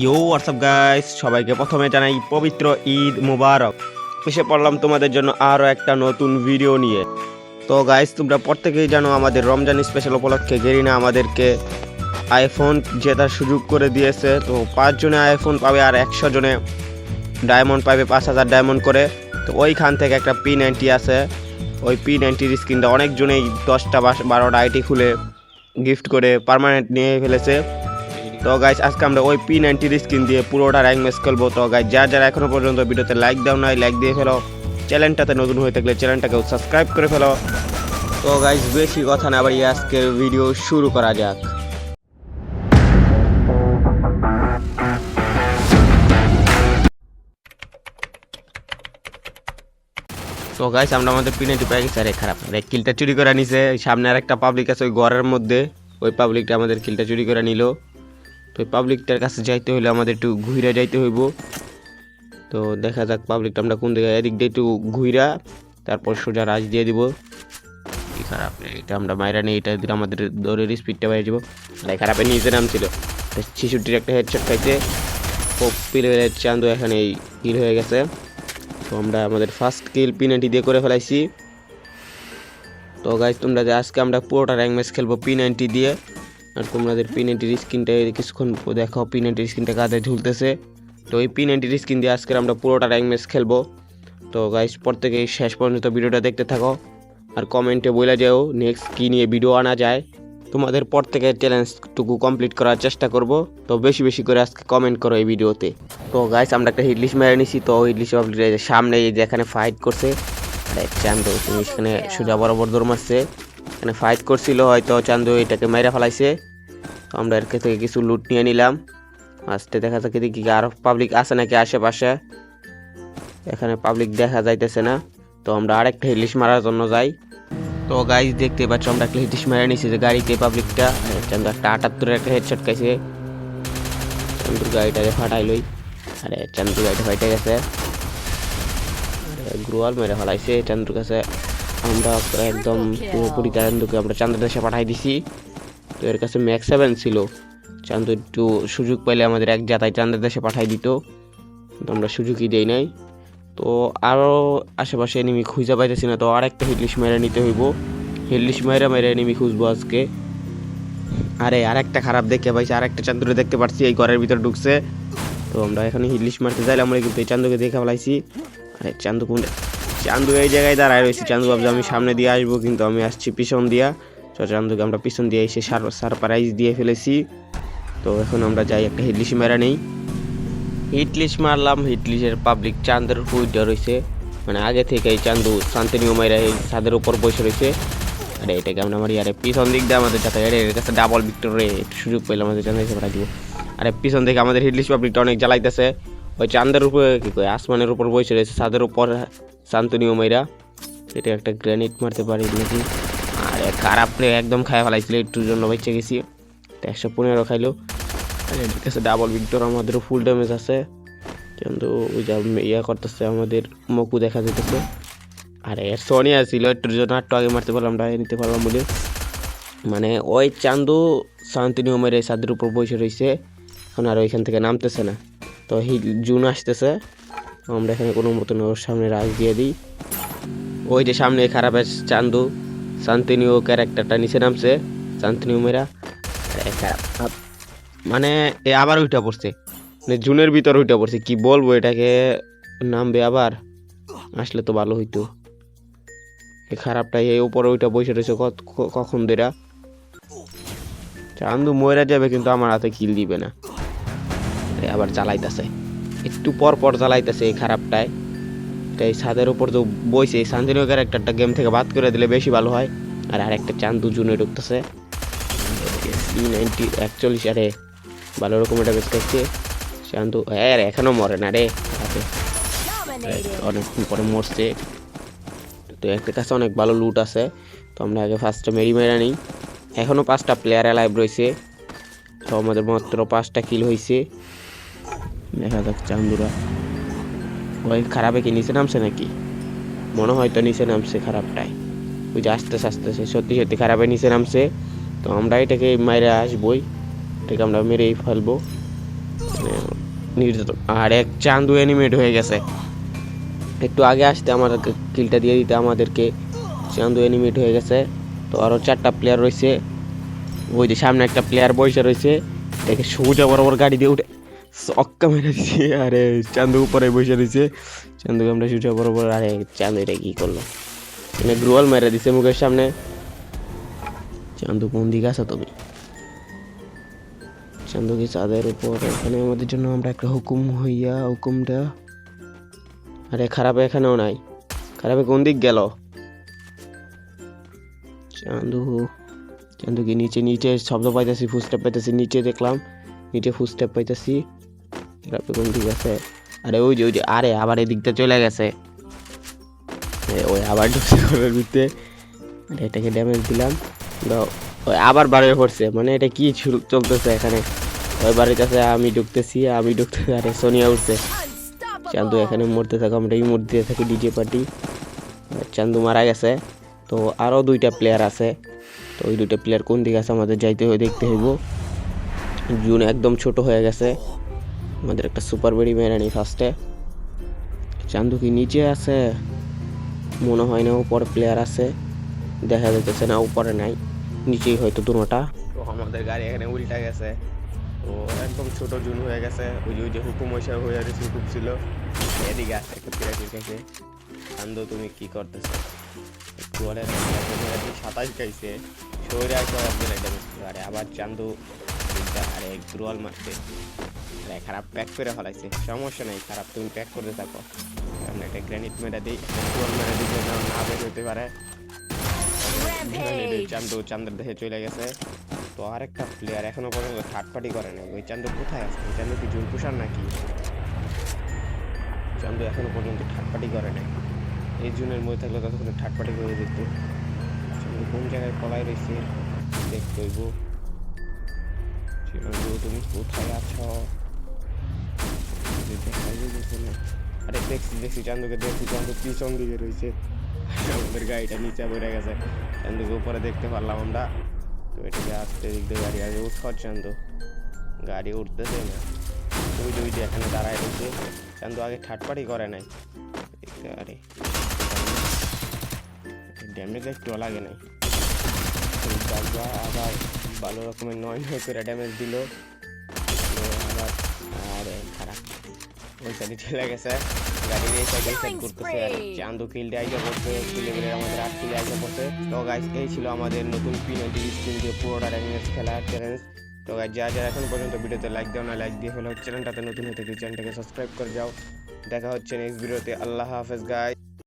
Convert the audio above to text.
ইয়ো WhatsApp guys সবাইকে প্রথমে জানাই পবিত্র ঈদ মুবারক। এসে পড়লাম তোমাদের জন্য আরও একটা নতুন ভিডিও নিয়ে। তো গাইস তোমরা প্রত্যেকেই জানো আমাদের রমজান স্পেশাল উপলক্ষে গেরিনা আমাদেরকে আইফোন জেতার সুযোগ করে দিয়েছে। তো পাঁচজনে আইফোন পাবে আর একশো জনে ডায়মন্ড পাবে, পাঁচ হাজার ডায়মন্ড করে। তো, ওইখান থেকে একটা পি নাইনটি আছে। ওই পি নাইনটির স্ক্রিনটা অনেকজনেই দশটা বারোটা আইটি খুলে গিফট করে পার্মানেন্ট নিয়ে ফেলেছে। তো গাইস আজকে আমরা ওই পি নাইনটির স্ক্রিন দিয়ে পুরোটা র্যাঙ্ক ম্যাচ খেলব। তো গাইস যার যারা এখনও পর্যন্ত ভিডিওতে লাইক দাও নাই লাইক দিয়ে ফেলো। চ্যানেলটাতে নতুন হয়ে থাকলে চ্যানেলটাকেও সাবস্ক্রাইব করে ফেলো। তো গাইস বেশি কথা না বাড়িয়ে আজকের ভিডিও শুরু করা যাক। তো গাইস আমরা আমাদের পিনেটি পেয়ে গেছি, আরে খারাপ আরে কিলটা চুরি করে নিছে। সামনে আর একটা পাবলিক আছে ওই ঘরের মধ্যে। ওই পাবলিকটা আমাদের কিলটা চুরি করে নিল। তো পাবলিকটার কাছে যাইতে হলে আমাদের একটু ঘুরে যাইতে হইব। তো দেখা যাক পাবলিকটা আমরা কোন দিকে, এদিক দিয়ে একটু ঘুইরা তারপর সোজা রাজ দিয়ে দিব। কি খারাপ এটা আমরা মাইরা নেই, এটা দিলে আমাদের দৌড়ের স্পিডটা বেড়ে যাব এই খারাপের নিচে নাম ছিল শিশুটির একটা হেডশট খাইছে। ও পিলে চান্দু এখানে কিল হয়ে গেছে। তো আমরা আমাদের ফার্স্ট কিল পিনাটি দিয়ে করে ফেলাইছি। তো গাইজ তোমরা যে আজকে আমরা পুরোটা র্যাঙ্ক ম্যাচ খেলব পি নাইনটি দিয়ে। আর তোমাদের পি নাইনটির স্ক্রিনটা কিছুক্ষণ দেখো পি নাইনটির স্ক্রিনটা কাঁধে ঝুলতেছে। তো এই পি নাইনটির স্ক্রিন দিয়ে আজকে আমরা পুরোটা র্যাঙ্ক ম্যাচ খেলব। তো গাইজ প্রত্যেকে শেষ পর্যন্ত ভিডিওটা দেখতে থাকো। আর কমেন্টে বলে যাও নেক্সট কী নিয়ে ভিডিও আনা যায়। তোমাদের প্রত্যেকের চ্যালেঞ্জটুকু কমপ্লিট করার চেষ্টা করব। তো বেশি বেশি করে আজকে কমেন্ট করো এই ভিডিওতে তো গাইস আমরা একটা হিটলিশ মেরে নিছি। তো হিটলিশ সামনে এই যে এখানে ফাইট করছে। আরে চান্দু তুমি এখানে সোজা বরাবর দৌড় মারছে। এখানে ফাইট করছিল, হয়তো চান্দু এটাকে মেরে ফেলাইছে। তো আমরা এর থেকে কিছু লুট নিয়ে নিলাম। আসতে দেখা যাক দেখি কি আরও পাবলিক আছে নাকি আশেপাশে। এখানে পাবলিক দেখা যাইতেছে না। তো আমরা আরেকটা হিটলিশ মারার জন্য যাই। তো গাইজ দেখতে পাচ্ছ, আমরা একটা হিটিস মেরে নিছি যে গাড়িতে পাবলিকটা চান্দু একটা আটাত্তরের একটা হেডশট খাইছে। চান্দুর গাড়িটাকে ফাটাইলই আরে, চান্দুর গাড়িটা ফাইটে গেছে। গ্রুয়াল মেরে ফেলাইছে চান্দুর কাছে। আমরা একদম পুরোপুরি চান্দুকে আমরা চান্দের দেশে পাঠাই দিছি। তো এর কাছে ম্যাক্স সেভেন ছিল। চান্দু একটু সুযোগ পাইলে আমাদের এক জাতায় চান্দের দেশে পাঠাই দিত। কিন্তু আমরা সুযোগই দেই নাই। তো আরও আশেপাশে এনিমি খুঁজে পাইতেছি না, তো আর একটা হিটলিশ মেরে নিতে হইব। হিটলিশ মেরে মেরে এনিমি খুঁজবো আজকে। আরে আর একটা খারাপ দেখতে পাইছি আর একটা চান্দুরে দেখতে পাচ্ছি এই ঘরের ভিতরে ঢুকছে। তো আমরা এখানে হিটলিশ মারতে চাইলে আমরা কিন্তু এই চান্দুকে দেখে ফেলাইছি। আরে চান্দু কোন চান্দু এই জায়গায় দাঁড়ায় রয়েছি। চান্দু ভাবছে আমি সামনে দিয়ে আসব, কিন্তু আমি আসছি পিছন দিয়া। তো চান্দুকে আমরা পিছন দিয়ে এসে সার সারপ্রাইজ দিয়ে ফেলেছি। তো এখন আমরা যাই, একটা হিটলিশ মেরা নেই। হিটলিশ মারলাম, হিটলিশের পাবলিক চাঁদের উপর রয়েছে। মানে আগে থেকে এই চান্দু শান্তিনিয় মাইরা এই ছাদের উপর বসে রয়েছে। আরে এটাকে আমরা মারি আরে পিছন দিক দিয়ে আমাদের যাতে আরে, এর কাছে ডাবল ভিক্টর রে, একটু সুযোগ পেলে আমাদের চাঁদের এসে দিব আরে, পিছন থেকে আমাদের হিটলিশ পাবলিকটা অনেক জ্বালাইতেছে। ওই চাঁদের উপরে কী কয়, আসমানের উপর বসে রয়েছে ছাদের উপর শান্তনীয় মাইরা। এটা একটা গ্রেনেড মারতে পারি নাকি? আরে খারাপ প্লে একদম খায় ফেলাইছিল, একটুর জন্য বেঁচে গেছি। একশো পনেরো খাইলো। এর কাছে ডাবল ভিক্টর আমাদেরও ফুল ড্যামেজ আছে। কিন্তু ওই যা ইয়া করতেছে, আমাদের মকু দেখা যেতেছে আরে সোনিয়া ছিল একটুর জন্য একটু আগে মারতে পারলাম না নিতে পারলাম বলে। মানে ওই চান্দু শান্তিনিয় মেরে ছাদের উপর বসে রয়েছে এখন আর ওইখান থেকে নামতেছে না। তো হিল জুন আসতেছে। আমরা এখানে কোনো মতন ওর সামনে রাজ দিয়ে দিই। ওই যে সামনে খারাপ চান্দু। শান্তিনিয় ক্যারেক্টারটা নিচে নামছে। শান্তিনিয় আপ- মানে এ আবার ওইটা পড়ছে। মানে জুনের ভিতর ওইটা পড়ছে। কি বলব এটাকে? নামবে আবার? আসলে তো ভালো হইতো। এই খারাপটা এই উপরে ওইটা বসে রয়েছে কখন দেরা চান্দু ময়রা যাবে কিন্তু আমার হাতে কিল দিবে না। আবার জ্বালাইতেছে। একটু পর পর জ্বালাইতেছে এই খারাপটায়। এই ছাদের উপর তো বইছে, এই ক্যারেক্টারটা গেম থেকে বাদ করে দিলে বেশি ভালো হয়। আর আরেকটা চান্দু জুনে ঢুকতেছে। সি নাইনটি একচল্লিশ, আরে ভালো রকম এটা বেশ খাচ্ছে শান্তু হ্যাঁ রে এখনও মরে না রে। অনেকক্ষণ পরে মরছে। তো একটা কাছে অনেক ভালো লুট আছে। তো আমরা আগে ফার্স্টে মেরি মেরা নিই। এখনও পাঁচটা প্লেয়ার অ্যালাইভ রয়েছে। তো আমাদের মাত্র পাঁচটা কিল হয়েছে দেখা যাক, চান্দুরা। ওই খারাপে কি নিচে নামছে নাকি? মনে হয় তো নিচে নামছে খারাপটাই। ওই যে আস্তে আস্তে সত্যি সত্যি খারাপে নিচে নামছে, তো আমরা এটাকে মাইরে আসবই। এটাকে আমরা মেরেই ফেলব। মানে নির্যাতন আর এক চান্দু অ্যানিমেট হয়ে গেছে। একটু আগে আসতে আমাদেরকে কিলটা দিয়ে দিতে আমাদেরকে চান্দু অ্যানিমেট হয়ে গেছে। তো আরও চারটা প্লেয়ার রয়েছে। ওই যে সামনে একটা প্লেয়ার বসে রয়েছে। দেখে সোজা বরাবর গাড়ি দিয়ে উঠে চক্কা মেরে দিচ্ছে আরে চান্দু উপরে বসে রয়েছে চান্দুকে আমরা সোজা বরাবর আরে চান্দু এটা কি করল মানে গ্রুয়াল মেরে দিছে মুখের সামনে চান্দু কোন দিকে আছো তুমি চান্দু কি চাঁদের উপর এখানে আমাদের জন্য আমরা একটা হুকুম হইয়া হুকুমটা আরে খারাপে এখানেও নাই খারাপে কোন দিক গেল চান্দু চান্দু কি নিচে নিচে শব্দ পাইতেছি ফুস্টেপ পাইতেছি নিচে দেখলাম নিচে ফুস্টেপ পাইতেছি খারাপে কোন আছে আরে ওই যে ওই যে, আরে আবার এদিকটা চলে গেছে। ওই আবার ঢুকছে ঘরের ভিতরে। এটাকে ড্যামেজ দিলাম। ওই আবার বাড়িয়ে পড়ছে। মানে এটা কি চলতেছে এখানে? ওই বাড়ির কাছে আমি ঢুকতেছি আমি ঢুকতেছি আরে সোনিয়া উঠছে। চান্দু এখানে মরতে থাকো, আমরা এই মরতে থাকি ডিজে পার্টি চান্দু মারা গেছে। তো আরও দুইটা প্লেয়ার আছে। তো ওই দুইটা প্লেয়ার কোন দিকে আছে আমাদের যাইতে হয়ে দেখতে হইব। জুন একদম ছোট হয়ে গেছে। আমাদের একটা সুপার বেডি মেরে নি ফার্স্টে চান্দু কি নিচে আছে? মনে হয় না উপরে প্লেয়ার আছে। দেখা যাইতেছে না উপরে নাই। নিচেই হয়তো দুটোটা তো আমাদের গাড়ি এখানে উল্টা গেছে। তো একদম ছোট জুন হয়ে গেছে। ওই যে ওই যে হুকুম ওইসব হয়ে গেছে হুকুম ছিল। এদিকে আসে একটু প্র্যাকটিস গেছে আন্দো তুমি কি করতেছো? ওরে সাতাশ গাইছে। শরীরে আসে একজন একটা আরে, আবার চান্দু। আরে গ্রোয়াল আরে খারাপ প্যাক করে ফেলাইছে। সমস্যা নেই, খারাপ তুমি প্যাক করতে থাকো। কারণ একটা গ্রানিট মেরে দিই গ্রোয়াল মেরে যেন না বের হতে পারে। চান্দু, চান্দের দেহে চলে গেছে। তো আরেকটা প্লেয়ার এখনও পর্যন্ত থার্ড পার্টি করে নাই। ওই চান্দু কোথায় আছে? ওই চান্দু কি জুন পুষার নাকি? চান্দু এখনও পর্যন্ত থার্ড পার্টি করে নাই। এই জুনের মধ্যে থাকলে ততক্ষণে থার্ড পার্টি করে দিত। চান্দু কোন জায়গায় পলাই রয়েছে দেখতে হইব। তুমি কোথায় আছো? না। আরে দেখছি দেখছি, চান্দুকে দেখছি চান্দু পিছন দিকে রয়েছে। আমাদের গাড়িটা নিচে পড়ে গেছে। চান্দুকে উপরে দেখতে পারলাম আমরা। তো এটাকে আসতে দিক গাড়ি আগে উঠর চান্দু। গাড়ি উঠতেছে না। ওই যে ওই যে এখানে দাঁড়ায় রয়েছে। চান্দু আগে পার্টি করে নাই। দেখতে আরে ড্যামেজ একটু লাগে নাই। আবার ভালো রকমের নয় নয় করে ড্যামেজ দিল। ওই সাইডে চলে গেছে। গাড়ির এই সাইডে সাইড করতেছে। আর চান্দু কিলটা আইজা পড়ছে। কিলেবেলের আমাদের আট কিলে আইজা পড়ছে। তো গাইস এই ছিল আমাদের নতুন পুরোটা র্যাঙ্গেস চ্যালেঞ্জ তো গাইস যারা যারা এখন পর্যন্ত ভিডিওতে লাইক দাও না লাইক দিয়ে হলো চ্যানেলটাতে নতুন থাকে চ্যানেলটাকে সাবস্ক্রাইব করে যাও। দেখা হচ্ছে নেক্সট ভিডিওতে আল্লাহ হাফেজ গাইস